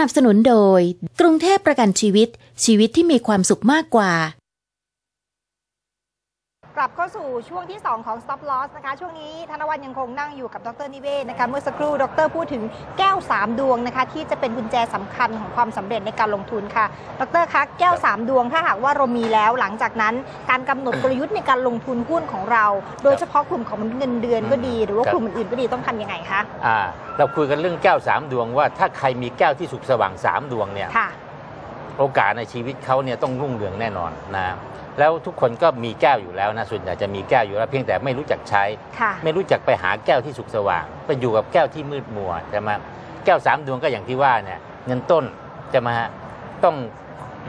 นับสนุนโดย กรุงเทพประกันชีวิต ชีวิตที่มีความสุขมากกว่า กลับเข้าสู่ช่วงที่ 2 ของ Stop Loss นะคะ ช่วงนี้ธนวัฒน์ยังคงนั่งอยู่กับดรนิเวศนะคะ เมื่อสักครู่ดรพูดถึงแก้ว 3 ดวงนะคะ ที่จะเป็นกุญแจสำคัญของความสำเร็จในการลงทุนค่ะ ดรคะแก้ว 3 ดวงถ้าหากว่าเรามีแล้วหลังจากนั้น การกำหนดกลยุทธ์ในการลงทุนหุ้นของเรา โดยเฉพาะกลุ่มของเงินเดือนก็ดี หรือว่าครับกลุ่มอื่นๆก็ดีต้องทำยังไงคะอ่าเราคุยกันเรื่องแก้วสามดวงว่าถ้าใครมีแก้วที่สุกสว่างสามดวงเนี่ยค่ะโอกาสในชีวิตเขาเนี่ยต้องรุ่งเรืองแน่นอนนะ แล้วทุกคนก็มีแก้วอยู่แล้วนะส่วนใหญ่จะมีแก้วอยู่แล้วเพียงแต่ไม่รู้จักใช้ ค่ะ ไม่รู้จักไปหาแก้วที่สุกสว่าง ไปอยู่กับแก้วที่มืดมัวใช่ไหมแก้วสามดวงก็อย่างที่ว่าเนี่ยเงินต้นจะมาต้อง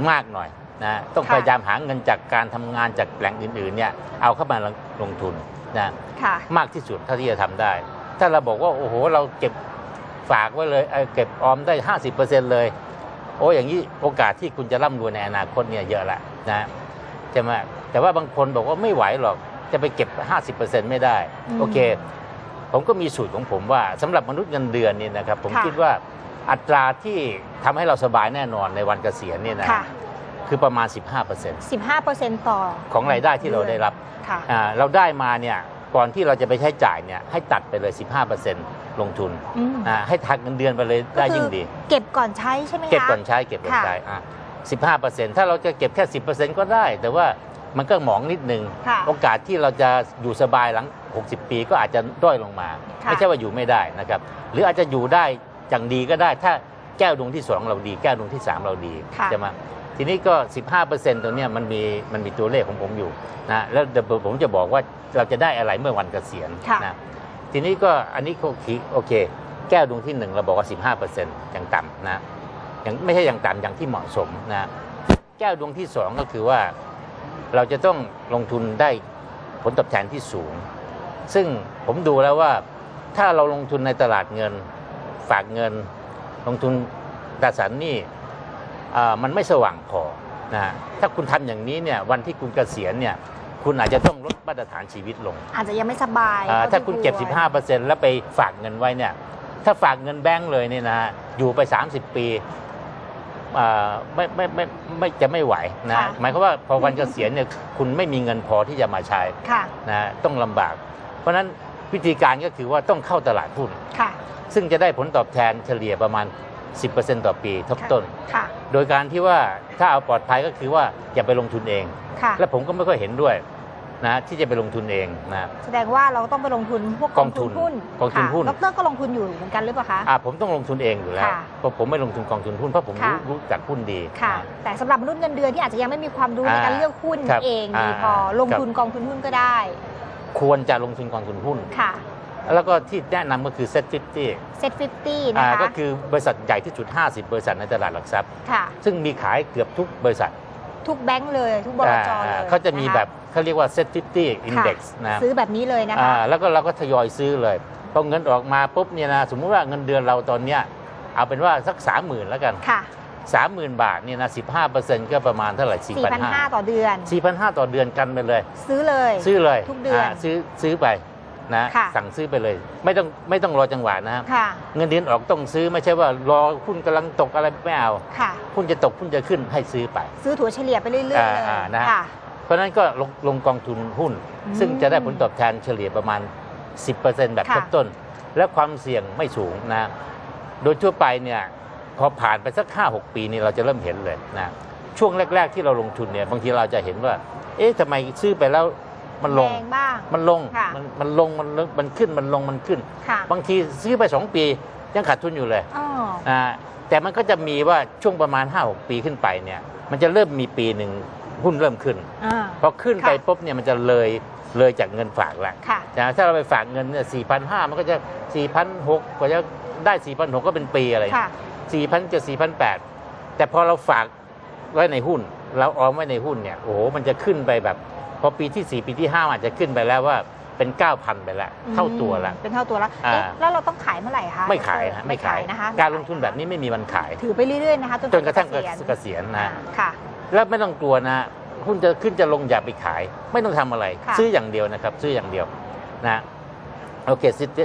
มากหน่อยนะต้องค่ะ พยายามหาเงินจากการทำงานจากแหล่งอื่นๆเนี่ยเอาเข้ามาลงทุนนะ ค่ะ มากที่สุดเท่าที่จะทำได้ ถ้าเราบอกว่าโอ้โหเราเก็บฝากไว้เลยเอ่อเก็บออมได้ 50%เลย โอ้อย่างนี้โอกาสที่คุณจะร่ำรวยในอนาคตเนี่ยเยอะละนะ ใช่ไหมแต่ว่าบางคนบอกว่าไม่ไหวหรอกจะไปเก็บ 50%ไม่ได้อืมโอเค ผมก็มีสูตรของผมว่าสำหรับมนุษย์เงินเดือนนี่นะครับ ผมค่ะคิดว่าอัตราที่ทำให้เราสบายแน่นอนในวันเกษียณเนี่ยนะค่ะคือประมาณ 15% 15%ต่อ ของรายได้ที่เราได้รับค่ะอ่าเราได้มาเนี่ยก่อนที่เราจะไปใช้จ่ายเนี่ยให้ตัดไปเลย 15%ลงทุนอืมอ่าให้ทักเงินเดือนไปเลยได้ยิ่งดี เก็บก่อนใช้ใช่ไหมคะเก็บก่อนใช้เก็บก่อนใช้อะ 15%ถ้าเราจะเก็บแค่ 10%ก็ได้ แต่ว่ามันก็หมองนิดนึงค่ะโอกาสที่เราจะอยู่สบายหลัง 60 ปีก็อาจจะด้อยลงมาค่ะไม่ใช่ว่าอยู่ไม่ได้นะครับ หรืออาจจะอยู่ได้อย่างดีก็ได้ ถ้าแก้วดวงที่ 2 เราดี แก้วดวงที่ 3 เราดีค่ะใช่ไหมทีนี้ก็ 15%ตัวเนี้ยมันมีมันมีตัวเลขของผมอยู่นะแล้วเดี๋ยวผมจะบอกว่าเราจะได้อะไรเมื่อวันเกษียณค่ะนะทีนี้ก็อันนี้ก็คิดโอเค แก้วดวงที่ 1 เราบอกว่า 15%อย่างต่ำนะ อย่างไม่ใช่อย่างต่ำอย่างที่เหมาะสมนะแก้วดวงที่2ก็คือว่าเราจะต้องลงทุนได้ผลตอบแทนที่สูง ซึ่งผมดูแล้วว่าถ้าเราลงทุนในตลาดเงินฝากเงิน ลงทุนตราสารหนี้อ่ามันไม่สว่างพอนะฮะถ้าคุณทำอย่างนี้เนี่ยวันที่คุณเกษียณเนี่ยคุณอาจจะต้องลดมาตรฐานชีวิตลง อาจจะยังไม่สบายอ่าท่ถ้าที่คุณเก็บวร15%แล้วไปฝากเงินไว้เนี่ยถ้าฝากเงินแบงก์เลยเนี่ยนะฮะอยู่ไป 30 ปีอ่า ไม่ไม่ไม่ไม่จะไม่ไหวนะค่ะหมายความว่าพอวันเกษียณเนี่ยคุณไม่มีเงินพอที่จะมาใช้ค่ะนะต้องลำบาก เพราะฉะนั้นวิธีการก็คือว่าต้องเข้าตลาดหุ้น ค่ะซึ่งจะได้ผลตอบแทนเฉลี่ยประมาณ 10%ต่อปีทบต้น ค่ะโดยการที่ว่าถ้าเอาปลอดภัยก็คือว่าอย่าไปลงทุนเอง ค่ะและผมก็ไม่ค่อยเห็นด้วย นะที่จะไปลงทุนเองนะแสดงว่าเราต้องไปลงทุนพวกกองทุนหุ้นกองทุนค่ะหุ้นดรก็ลงทุนอยู่เหมือนกันหรือเปล่าคะอ่าผมต้องลงทุนเองอยู่แล้วค่ะเพราะผมไม่ลงทุนกองทุนหุ้นเพราะผมรู้ค่ะรู้จักหุ้นดีค่ะนะแต่สำหรับมนุษย์เงินเดือนที่อาจจะยังไม่มีความรู้ในการอ่าเลือกหุ้นครับเองดีอ่าพอลงครับทุนกองทุนหุ้นก็ได้ ควรจะลงทุนกองทุนหุ้นค่ะแล้วก็ที่แนะนำก็คือเซ็ตฟิฟตี้เซ็ตฟิฟตี้นะคะก็คือบริษัทใหญ่ที่สุด 50 บริษัทในตลาดหลักทรัพย์ค่ะซึ่งมีขายเกือบทุกบริษัท ทุกแบงก์เลย ทุกบลจเลยอ่าเขาจะมีนคแบบ เขาเรียกว่า set 50ค่ะ index นะซื้อแบบนี้เลยนะคะอ่าแล้วก็เราก็ทยอยซื้อเลยพอเงินออกมาปุ๊บเนี่ยนะสมมุติว่าเงินเดือนเราตอนเนี้ยเอาเป็นว่าสัก30,000แล้วกันค่ะ30,000บาทเนี่ยนะ15%ก็ประมาณเท่าไหร่4,500 4,500ต่อเดือน4,500ต่อเดือนกันไปเลย ซื้อเลย ซื้อเลยทุกเดือนาซื้อซื้อไปนะค่ะสั่งซื้อไปเลย ไม่ต้องไม่ต้องรอจังหวะนะครับค่ะเงินเดือนออกต้องซื้อไม่ใช่ว่ารอหุ้นกำลังตกอะไรไม่เอาค่ะหุ้นจะตกหุ้นจะขึ้นให้ซื้อไป ซื้อถั่วเฉลี่ยไปเรื่อยๆเลยอ่าอ่านะค่ะเพ ราะฉะนั้นก็ลงลงกองทุนหุ้นอืมซึ่งจะได้ผลตอบแทนเฉลี่ยประมาณ 10%แบบค่ะทบต้น และความเสี่ยงไม่สูงนะโดยทั่วไปเนี่ยพอผ่านไปสัก 5-6 ปีนี่เราจะเริ่มเห็นเลยนะช่วงแรก ๆ ที่เราลงทุนเนี่ยบางทีเราจะเห็นว่า เอ๊ะทำไมซื้อไปแล้วมันลงแรงบ้างมันลงค่ะมันมันลง มันลงมันขึ้น มันลง มันขึ้นค่ะบางทีซื้อไป 2 ปียังขาดทุนอยู่เลยอ๋ออ่าแต่มันก็จะมีว่าช่วงประมาณ 5-6 ปีขึ้นไปเนี่ย มันจะเริ่มมีปีหนึ่ง หุ้นเริ่มขึ้นอ่าพอขึ้นไปค่ะปุ๊บเนี่ยมันจะเลยเลยจากเงินฝากแล้วค่ะนะถ้าเราไปฝากเงินเนี่ยสี่พันห้ามันก็จะสี่พันหกกว่าจะได้สี่พันหกก็เป็นปีอะไรค่ะสี่พันจะสี่พันแปดแต่พอเราฝากไว้ในหุ้น เราออมไว้ในหุ้นเนี่ยโอ้โหมันจะขึ้นไปแบบ พอปีที่สี่ปีที่ห้าอาจจะขึ้นไปแล้วว่า เป็นเก้าพันไปแล้วเท่าตัวแล้ว เป็นเท่าตัวแล้วอ่าเอ๊ะแล้วเราต้องขายเมื่อไหร่คะไม่ขายฮะไม่ขายนะคะ การลงทุนแบบนี้ไม่มีวันขาย ถือไปเรื่อยๆนะคะจนกระทั่งเษียณเกษียณอ่านะค่ะแล้วไม่ต้องกลัวนะหุ้นจะขึ้นจะลงอย่าไปขาย ไม่ต้องทำอะไรค่ะซื้ออย่างเดียวนะครับ ซื้ออย่างเดียวนะโอเค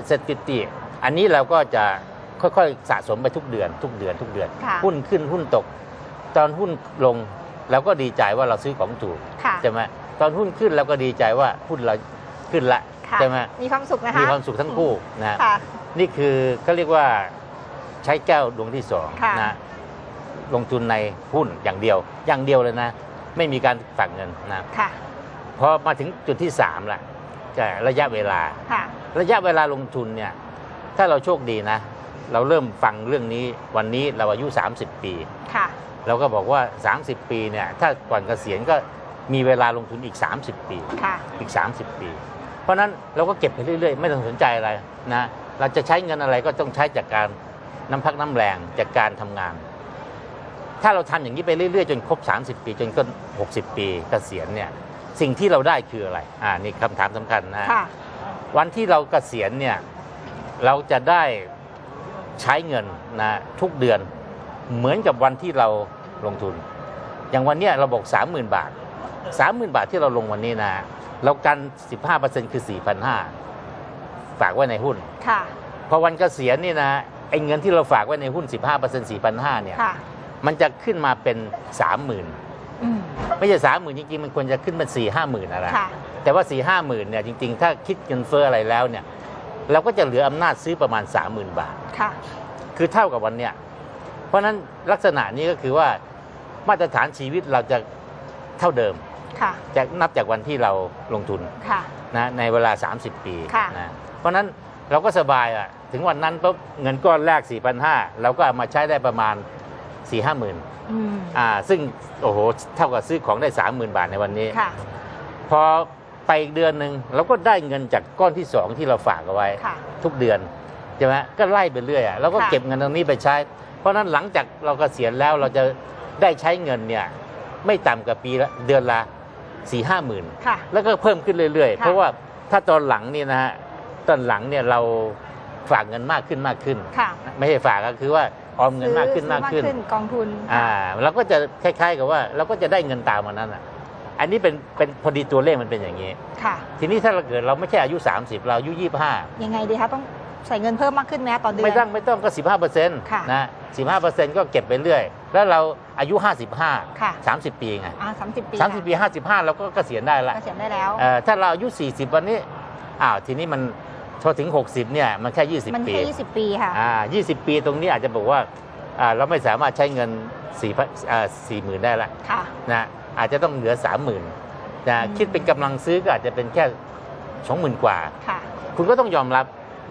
เซตติตี้อันนี้เราก็จะค่อยๆสะสมไปทุกเดือน ทุกเดือนทุกเดือนค่ะหุ้นขึ้นหุ้นตก ตอนหุ้นลงเราก็ดีใจว่าเราซื้อของถูกค่ะใช่ไหมตอนหุ้นขึ้นเราก็ดีใจว่าหุ้นเรา ขึ้นละค่ะใช่ไหมมีความสุขนะคะมีความสุขทั้งคู่นะค่ะนี่คือเขาเรียกว่าใช้แก้วดวงที่สองค่ะนะลงทุนในหุ้นอย่างเดียว อย่างเดียวเลยนะ ไม่มีการฝากเงินนะค่ะพอมาถึงจุดที่สามละจะระยะเวลาค่ะระยะเวลาลงทุนเนี่ย ถ้าเราโชคดีนะ เราเริ่มฟังเรื่องนี้วันนี้เราอายุ 30 ปีค่ะเราก็บอกว่า 30 ปีเนี่ย ถ้าก่อนเกษียณก็ มีเวลาลงทุนอีก 30 ปี ค่ะอีก 30 ปี เพราะฉะนั้นเราก็เก็บไปเรื่อย ๆ ไม่ต้องสนใจอะไรนะ เราจะใช้เงินอะไรก็ต้องใช้จากการน้ำพักน้ำแรงจากการทำงาน ถ้าเราทำอย่างนี้ไปเรื่อย ๆ จนครบ 30 ปี จนก็ 60 ปีเกษียณเนี่ยสิ่งที่เราได้คืออะไร อ่า นี่คำถามสำคัญนะ ค่ะ วันที่เราเกษียณเนี่ยเราจะได้ใช้เงินนะทุกเดือนเหมือนกับวันที่เราลงทุน อย่างวันเนี้ยเราบอก 30,000 บาท 30,000บาทที่เราลงวันนี้นะ เรากัน15%คือ4,500ฝากไว้ในหุ้น ค่ะ พอวันเกษียณนี่นะไอ้เงินที่เราฝากไว้ในหุ้น15% 4,500เนี่ยค่ะมันจะขึ้นมาเป็น30,000อืมไม่ใช่30,000จริงๆ มันควรจะขึ้นเป็น4-50,000อะไรค่ะแต่ว่า4ี่ห้าหมื่นเนี่ยจริงๆ ถ้าคิดเงินเฟ้ออะไรแล้วเนี่ย เราก็จะเหลืออำนาจซื้อประมาณ30,000บาทค่ะ คือเท่ากับวันเนี้ยเพราะฉะนั้นลักษณะนี้ก็คือว่ามาตรฐานชีวิตเราจะ เท่าเดิมค่ะจะนับจากวันที่เราลงทุนค่ะนะในเวลา 30 ปีค่ะนะเพราะฉะนั้นเราก็สบายอะถึงวันนั้นปุ๊บเงินก้อนแรก 4,500 เราก็เอามาใช้ได้ประมาณ 4 5 0 0 0 0อืมอ่าซึ่งโอ้โหเท่ากับซื้อของได้ 30,000 บาทในวันนี้ค่ะพอไปอีกเดือนหนึ่งเราก็ได้เงินจากก้อนที่สองที่เราฝากเอาไว้ค่ะทุกเดือนใช่ไหมก็ไล่ไปเรื่อยอะเราก็ค่ะเก็บเงินตรงนี้ไปใช้ เพราะฉะนั้นหลังจากเรากเกษียณแล้วเราจะได้ใช้เงินเนี่ย ไม่ต่ำกว่าปีละเดือนละสี่ห้าหมื่นค่ะ แล้วก็เพิ่มขึ้นเรื่อยๆค่ะเพราะว่าถ้าตอนหลังนี่นะฮะตอนหลังเนี่ยเราฝากเงินมากขึ้นมากขึ้น ค่ะ ไม่ใช่ฝากก็คือว่าออมเงินมากขึ้นซื้อมากขึ้นกองทุนอ่าเราก็จะคล้ายๆกับว่าเราก็จะได้เงินตามมันนั้นอะอันนี้เป็นเป็นพอดีตัวเลขมันเป็นอย่างนี้ค่ะทีนี้ถ้าเราเกิดเราไม่ใช่อายุ 30 เราอายุ 25 ยังไงดีคะต้องใส่เงินเพิ่มมากขึ้นไหมคะต่อเดือนไม่ต้องไม่ต้องก็ 15เปอร์เซ็นต์ค่ะนะ 15เปอร์เซ็นต์ก็เก็บไปเรื่อย แล้วเราอายุค่ะ55 30 ปีไงอ่าสามสิบปี30 ปี 55 เราก็เกษียณได้ละเกษียณได้แล้ว เอ่อถ้าเราอายุ 40 วันนี้อ้าวทีนี้มันพอถึง 60 เนี่ยมันแค่ มัน20 ปีแค่ยี่สิบปีค่ะ อ่า20 ปีตรงนี้อาจจะบอกว่าอ่าเราไม่สามารถใช้เงิน4พันอ่า40,000 ได้ละ ค่ะ นะอาจจะต้องเหลือ 30,000นะอืม คิดเป็นกำลังซื้อก็อาจจะเป็นแค่ 20,000 กว่า ค่ะ คุณก็ต้องยอมรับ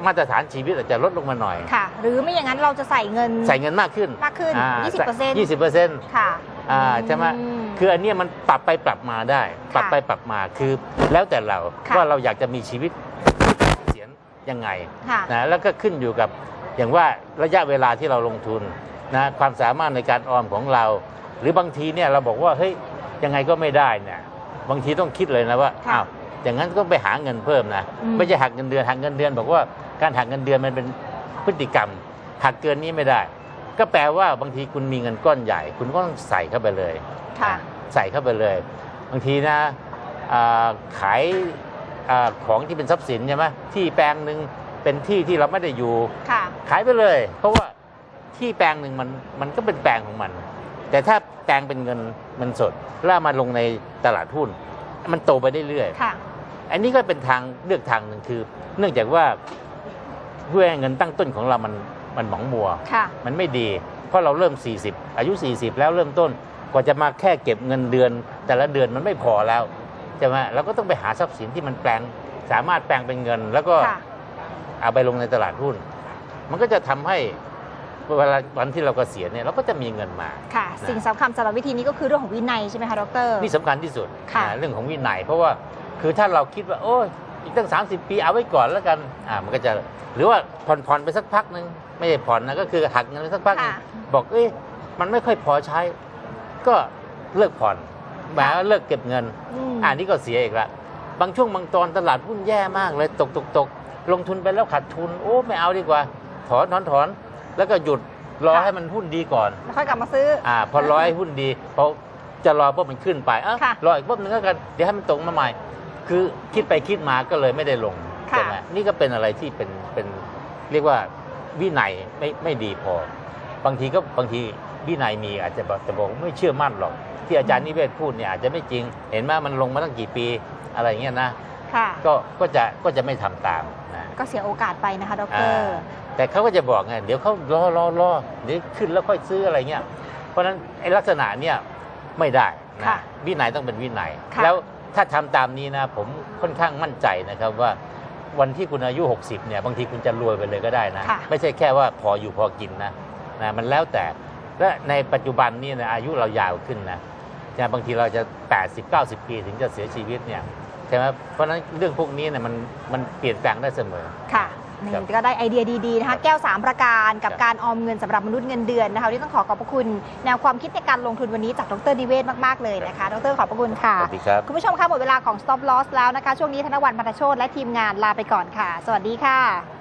มาตรฐานชีวิตอาจจะลดลงมาหน่อย ค่ะ หรือไม่อย่างนั้นเราจะใส่เงินใส่เงินมากขึ้นมากขึ้นอ่ายี่สิบเปอร์เซ็นต์ยี่สิบเปอร์เซ็นต์ค่ะอ่าใช่ไหมอืคืออันเนี้ยมันปรับไปปรับมาได้ ปรับไปปรับมาคือแล้วแต่เราค่ะว่าเราอยากจะมีชีวิตเสียนยังไงค่ะนะแล้วก็ขึ้นอยู่กับอย่างว่าระยะเวลาที่เราลงทุนนะความสามารถในการออมของเรา หรือบางทีเนี่ยเราบอกว่าเฮ้ยยังไงก็ไม่ได้เนี่ยบางทีต้องคิดเลยนะว่าค่ะอ้าวอย่างนั้นต้องไปหาเงินเพิ่มนะอืมไม่ใช่หักเงินเดือนหักเงินเดือนบอกว่า การหักเงินเดือนมันเป็นพฤติกรรม หักเกินนี้ไม่ได้ ก็แปลว่าบางทีคุณมีเงินก้อนใหญ่ คุณก็ต้องใส่เข้าไปเลยค่ะนะใส่เข้าไปเลย บางทีนะอ่าขายอาของที่เป็นทรัพย์สินใช่ไหมที่แปลงหนึ่งเป็นที่ที่เราไม่ได้อยู่ค่ะขายไปเลย เพราะว่าที่แปลงหนึ่งมันมันก็เป็นแปลงของมัน แต่ถ้าแปลงเป็นเงินมันสดแล้วเอามาลงในตลาดหุ้น มันโตไปได้เรื่อยค่ะอันนี้ก็เป็นทางเลือกทางหนึ่งคือ เนื่องจากว่า เพื่อให้เงินตั้งต้นของเรามันมันหมองมัวค่ะมันไม่ดี เพราะเราเริ่ม 40 อายุ 40 แล้วเริ่มต้นกว่าจะมาแค่เก็บเงินเดือน แต่ละเดือนมันไม่พอแล้วใช่ไหมเราก็ต้องไปหาทรัพย์สินที่มันแปลงสามารถแปลงเป็นเงิน แล้วก็ค่ะเอาไปลงในตลาดหุ้น มันก็จะทำให้เวลาวันที่เรากเกษียณเนี่ยเราก็จะมีเงินมาค่ะ สิ่งสำคัญสำหรับวิธีนี้ก็คือเรื่องของวินัยใช่ไหมคะดรนี่สำคัญที่สุดค่ะนะเรื่องของวินัย เพราะว่าคือถ้าเราคิดว่า โอ้ย อีกตั้ง 30 ปีเอาไว้ก่อนแล้วกันอ่ามันก็จะหรือว่าผ่อนผ่อนไปสักพักหนึ่งไม่ใช่ผ่อนนะก็คือหักเงินไปสักพักหนึงค่ะบอกเอ้ยมันไม่ค่อยพอใช้ ก็เลิกผ่อนหมายว่าเลิกเก็บเงินอืมอ่านี่ก็เสียอีกละบางช่วงบางตอนตลาดหุ้นแย่มากเลยตกตกตกลงทุนไปแล้วขาดทุนโอ้ไม่เอาดีกว่า ถอนถอนถอนแล้วก็หยุดรอค่ะให้มันหุ้นดีก่อนแล้วค่อยกลับมาซื้ออ่าพอรอให้หุ้นดีพอจะรอปุ๊บมันขึ้นไปอะค่ะรออีกปุ๊บนึงแล้วกันเดี๋ยวให้มันตกมาใหม่ คือคิดไปคิดมาก็เลยไม่ได้ลงค่ะใช่ไหมนี่ก็เป็นอะไรที่เป็นเป็นเรียกว่าวินัยไม่ไม่ดีพอ บางทีก็บางทีวินัยมีอาจจะบอกแต่บอกไม่เชื่อมั่นหรอก ที่อาจารย์นิเวศพูดเนี่ยอาจจะไม่จริง เห็นไหมมันลงมาตั้งกี่ปีอะไรเงี้ยนะค่ะก็ก็จะก็จะไม่ทำตามนะก็เสียโอกาสไปนะคะดอ่ารแต่เขาก็จะบอกไงเดี๋ยวเขารอรอรอเดี๋ยวขึ้นแล้วค่อยซื้ออะไรเงี้ยเพราะฉะนั้นไอ้ลักษณะเนี่ยไม่ได้นะค่ะวินัยต้องเป็นวินัยค่ะแล้ว ถ้าทำตามนี้นะผมค่อนข้างมั่นใจนะครับว่าวันที่คุณอายุ 60เนี่ยบางทีคุณจะรวยไปเลยก็ได้นะค่ะไม่ใช่แค่ว่าพออยู่พอกินนะนะมันแล้วแต่และในปัจจุบันนี่นะอายุเรายาวขึ้นนะนะบางทีเราจะ 80 90 ปีถึงจะเสียชีวิตเนี่ยใช่ไหมเพราะฉะนั้นเรื่องพวกนี้เนี่ยมันมันเปลี่ยนแปลงได้เสมอค่ะ นี่ครับก็ได้ไอเดียดีๆนะคะแก้ว 3 ประการกับครับการออมเงินสำหรับมนุษย์เงินเดือนนะคะวันที่ต้องขอขอบพระคุณแนวความคิดในการลงทุนวันนี้จากดรนิเวศมากๆเลยนะคะดรขอบพระคุณค่ะสวัสดีครับคุณผู้ชมคะหมดเวลาของ Stop Loss แล้วนะคะช่วงนี้ธนวัฒน์พันธโชตและทีมงานลาไปก่อนค่ะ สวัสดีค่ะ